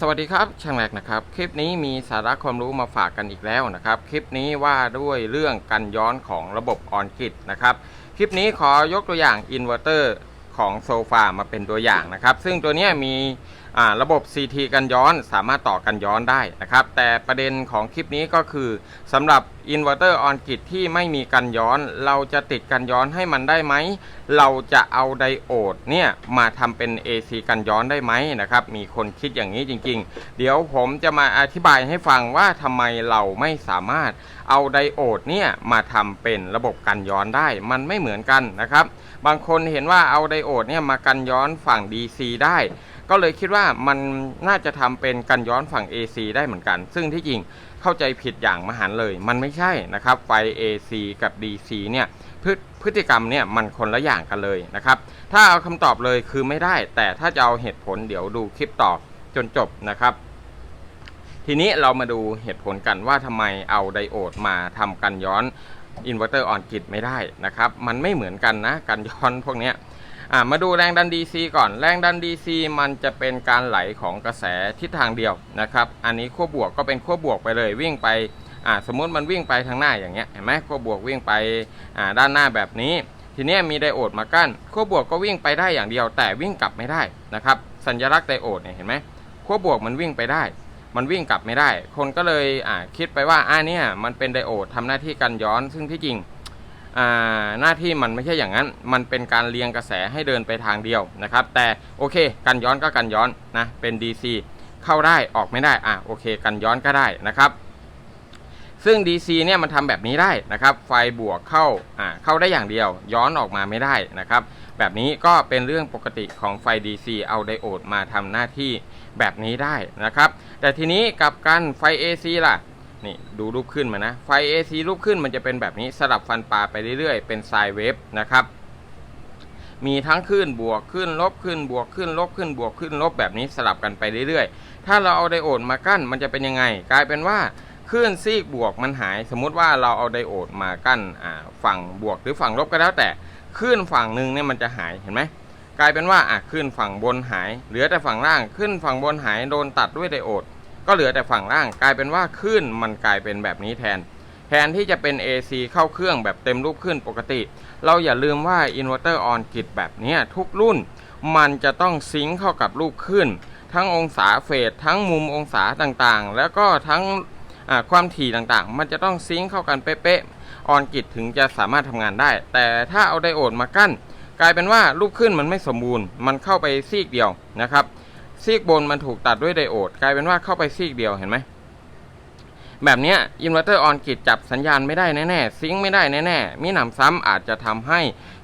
สวัสดีครับช่างแรกนะครับ คลิปนี้มีสาระความรู้มาฝากกันอีกแล้วนะครับ คลิปนี้ว่าด้วยเรื่องกันย้อนของระบบออนกิดนะครับ คลิปนี้ขอยกตัวอย่างอินเวอร์เตอร์ของโซฟามาเป็นตัวอย่างนะครับ ซึ่งตัวนี้มี ระบบ CT กันย้อนสามารถต่อกันย้อนได้นะครับ แต่ประเด็นของคลิปนี้ก็คือสำหรับอินเวอร์เตอร์ออนกิดที่ไม่มีกันย้อน เราจะติดกันย้อนให้มันได้ไหม เราจะเอาไดโอดเนี่ยมาทำเป็น AC กันย้อนได้ไหมนะครับ มีคนคิดอย่างนี้จริง ๆ เดี๋ยวผมจะมาอธิบายให้ฟังว่าทำไมเราไม่สามารถเอาไดโอดเนี่ยมาทำเป็นระบบกันย้อนได้ มันไม่เหมือนกันนะครับ บางคนเห็นว่าเอาไดโอดเนี่ยมากันย้อนฝั่ง DC ได้ ก็เลยคิดว่ามันน่าจะทำเป็นกันย้อนฝั่ง AC ได้เหมือนกัน ซึ่งที่จริงเข้าใจผิดอย่างมหันเลย มันไม่ใช่นะครับ ไฟ AC กับ DC เนี่ยพฤพฤติกรรมเนี่ยมันคนละอย่างกันเลยนะครับ ถ้าเอาคำตอบเลยคือไม่ได้ แต่ถ้าจะเอาเหตุผลเดี๋ยวดูคลิปต่อจนจบนะครับ ทีนี้เรามาดูเหตุผลกันว่าทำไมเอาไดโอดมาทำกันย้อนอินเวอร์เตอร์ออนกิดไม่ได้นะครับ มันไม่เหมือนกันนะ กันย้อนพวกเนี้ย อ่ามาดูแรงดัน DC ก่อน แรงดัน DC มันจะเป็นการไหลของกระแสทิศทางเดียวนะครับ อันนี้ขั้วบวกก็เป็นขั้วบวกไปเลยวิ่งไปอ่าสมมุติมันวิ่งไปทางหน้าอย่างเงี้ยเห็นไหมขั้วบวกวิ่งไปอ่าด้านหน้าแบบนี้ ทีนี้มีไดโอดมากั้นขั้วบวกก็วิ่งไปได้อย่างเดียว แต่วิ่งกลับไม่ได้นะครับ สัญลักษณ์ไดโอดเนี่ยเห็นไหมขั้วบวกมันวิ่งไปได้ มันวิ่งกลับไม่ได้ คนก็เลยอ่าคิดไปว่าอ่าเนี่ยมันเป็นไดโอดทำหน้าที่กันย้อนซึ่งที่จริง หน้าที่มันไม่ใช่อย่างนั้น มันเป็นการเลียงกระแสให้เดินไปทางเดียวนะครับ แต่โอเค กันย้อนก็กันย้อนนะ เป็น DC เข้าได้ออกไม่ได้ อะโอเค กันย้อนก็ได้นะครับ ซึ่ง DC เนี่ยมันทำแบบนี้ได้นะครับ ไฟบวกเข้า อ่า เข้าได้อย่างเดียว ย้อนออกมาไม่ได้นะครับ แบบนี้ก็เป็นเรื่องปกติของไฟ DC เอาไดโอดมาทำหน้าที่แบบนี้ได้นะครับ แต่ทีนี้กับกันไฟ AC ล่ะ นี่ดูรูปขึ้นมานะ ไฟ AC รูปขึ้นมันจะเป็นแบบนี้สลับฟันปลาไปเรื่อยๆ เป็นไซน์เวฟนะครับมีทั้งขึ้นบวกขึ้นลบขึ้นบวกขึ้นลบขึ้นบวกขึ้นลบแบบนี้สลับกันไปเรื่อยๆ ถ้าเราเอาไดโอดมากั้นมันจะเป็นยังไง กลายเป็นว่าคลื่นซีกบวกมันหาย สมมุติว่าเราเอาไดโอดมากั้นฝั่งบวกหรือฝั่งลบก็แล้วแต่คลื่นฝั่งหนึ่งเนี่ยมันจะหายเห็นไหมกลายเป็นว่าอะขึ้นฝั่งบนหาย เหลือแต่ฝั่งล่างขึ้นฝั่งบนหายโดนตัดด้วยไดโอด ก็เหลือแต่ฝั่งล่างกลายเป็นว่าขึ้นมันกลายเป็นแบบนี้แทน แทนที่จะเป็น AC เข้าเครื่องแบบเต็มรูปขึ้นปกติ เราอย่าลืมว่าอินเวอร์เตอร์ออนกิดแบบนี้ทุกรุ่น มันจะต้องซิงค์เข้ากับรูปขึ้น ทั้งองศาเฟสทั้งมุมองศาต่างๆ แล้วก็ทั้งความถี่ต่างๆ มันจะต้องซิงค์เข้ากันเป๊ะๆออนกิดถึงจะสามารถทำงานได้ แต่ถ้าเอาไดโอดมากั้น กลายเป็นว่าลูกขึ้นมันไม่สมบูรณ์ มันเข้าไปซีกเดียวนะครับ ซีกบนมันถูกตัดด้วยไดโอด กลายเป็นว่าเข้าไปซีกเดียวเห็นไหม แบบนี้อินเวอร์เตอร์ออนกิดจับสัญญาณไม่ได้แน่ๆซิงค์ไม่ได้แน่ๆมีหนำซ้ำอาจจะทำให้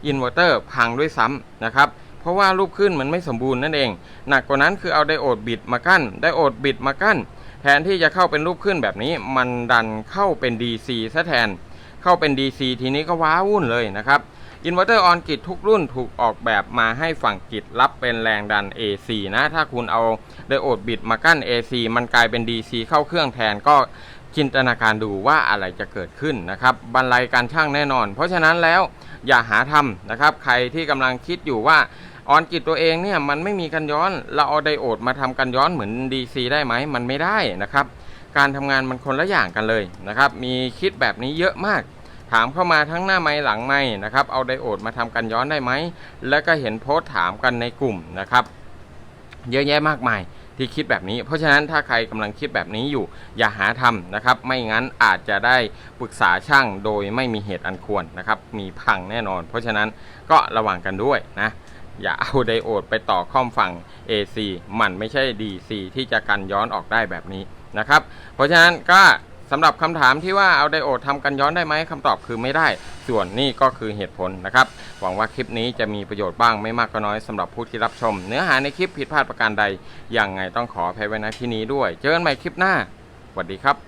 อินเวอร์เตอร์พังด้วยซ้ำนะครับเพราะว่ารูปขึ้นมันไม่สมบูรณ์นั่นเอง หนักกว่านั้นคือเอาไดโอดบิดมากั้นไดโอดบิดมากั้น แทนที่จะเข้าเป็นรูปขึ้นแบบนี้ มันดันเข้าเป็น DC ซะแทน เข้าเป็น DC ทีนี้ก็ว้าวุ่นเลยนะครับ อินเวอร์เตอร์ออนกิดทุกรุ่นถูกออกแบบมาให้ฝั่งกิดรับเป็นแรงดัน AC นะ ถ้าคุณเอาไดโอดบิดมากั้น AC มันกลายเป็น DC เข้าเครื่องแทนก็จินตนาการดูว่าอะไรจะเกิดขึ้นนะครับบรรลัยการช่างแน่นอน เพราะฉะนั้นแล้วอย่าหาทำนะครับ ใครที่กำลังคิดอยู่ว่าออนกิดตัวเองเนี่ยมันไม่มีกันย้อน เราเอาไดโอดมาทำกันย้อนเหมือน DC ได้ไหมมันไม่ได้นะครับ การทำงานมันคนละอย่างกันเลยนะครับ มีคิดแบบนี้เยอะมาก ถามเข้ามาทั้งหน้าไม้หลังไม้นะครับ เอาไดโอดมาทำกันย้อนได้ไหม แล้วก็เห็นโพสต์ถามกันในกลุ่มนะครับ เยอะแยะมากมายที่คิดแบบนี้ เพราะฉะนั้นถ้าใครกำลังคิดแบบนี้อยู่ อย่าหาทำนะครับ ไม่งั้นอาจจะได้ปรึกษาช่างโดยไม่มีเหตุอันควรนะครับ มีพังแน่นอน เพราะฉะนั้นก็ระวังกันด้วยนะ อย่าเอาไดโอดไปต่อข้อมฝั่ง AC มันไม่ใช่ DC ที่จะกันย้อนออกได้แบบนี้นะครับ เพราะฉะนั้นก็ สำหรับคำถามที่ว่าเอาไดโอดทำกันย้อนได้ไหมคำตอบคือไม่ได้ ส่วนนี่ก็คือเหตุผลนะครับ หวังว่าคลิปนี้จะมีประโยชน์บ้างไม่มากก็น้อยสำหรับผู้ที่รับชม เนื้อหาในคลิปผิดพลาดประการใดยังไงต้องขออภัยไว้ณที่นี้ด้วย เจอกันใหม่คลิปหน้าสวัสดีครับ